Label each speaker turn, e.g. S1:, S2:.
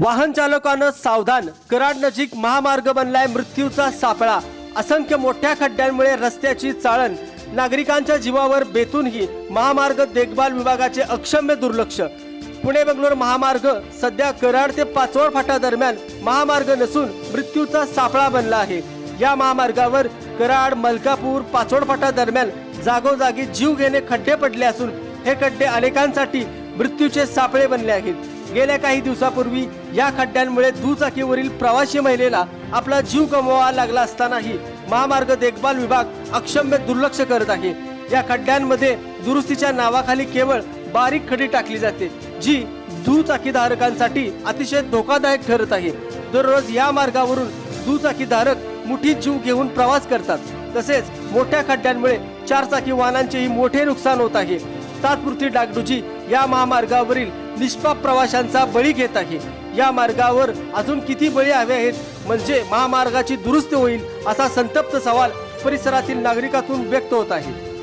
S1: वाहन चालकानं सावधान कराड नजीक महामार्ग बनलाय मृत्यूचा सापळा. असंख्य मोठ्या खड्ड्यांमुळे रस्त्याची चाळण. नागरिकांच्या जीवावर बेतूनही महामार्ग देखभाल विभागाचे अक्षम्य दुर्लक्ष. पुणे बंगलोर महामार्ग सध्या कराड ते पाचवड फाटा दरम्यान महामार्ग नसून मृत्यूचा सापळा बनला आहे. या महामार्गावर कराड मलकापूर पाचवड फाटा दरम्यान जागोजागी जीव घेणे खड्डे पडले असून हे खड्डे अनेकांसाठी मृत्यूचे सापळे बनले आहेत. गेल्या काही दिवसापूर्वी या खड्ड्यांमुळे दुचाकीवरील प्रवासी महिलेला आपला जीव गमवावा लागला असतानाही महामार्ग देखभाल विभाग अक्षम्य दुर्लक्ष करत आहे. या खड्ड्यांमध्ये दुरुस्तीच्या नावाखाली केवळ बारीक खडी टाकली जाते जी दुचाकीधारकांसाठी अतिशय धोकादायक ठरत आहे. दररोज या मार्गावरून दुचाकीधारक मुठीत जीव घेऊन प्रवास करतात. तसेच मोठ्या खड्ड्यांमुळे चारचाकी वाहनांचेही मोठे नुकसान होत आहे. तात्पुरती डागडुजी या महामार्गावरील निष्पाप प्रवाशांचा बळी घेत आहे. या मार्गावर अजून किती बळी हवे आहेत म्हणजे महामार्गाची दुरुस्ती होईल असा संतप्त सवाल परिसरातील नागरिकातून व्यक्त होत आहे.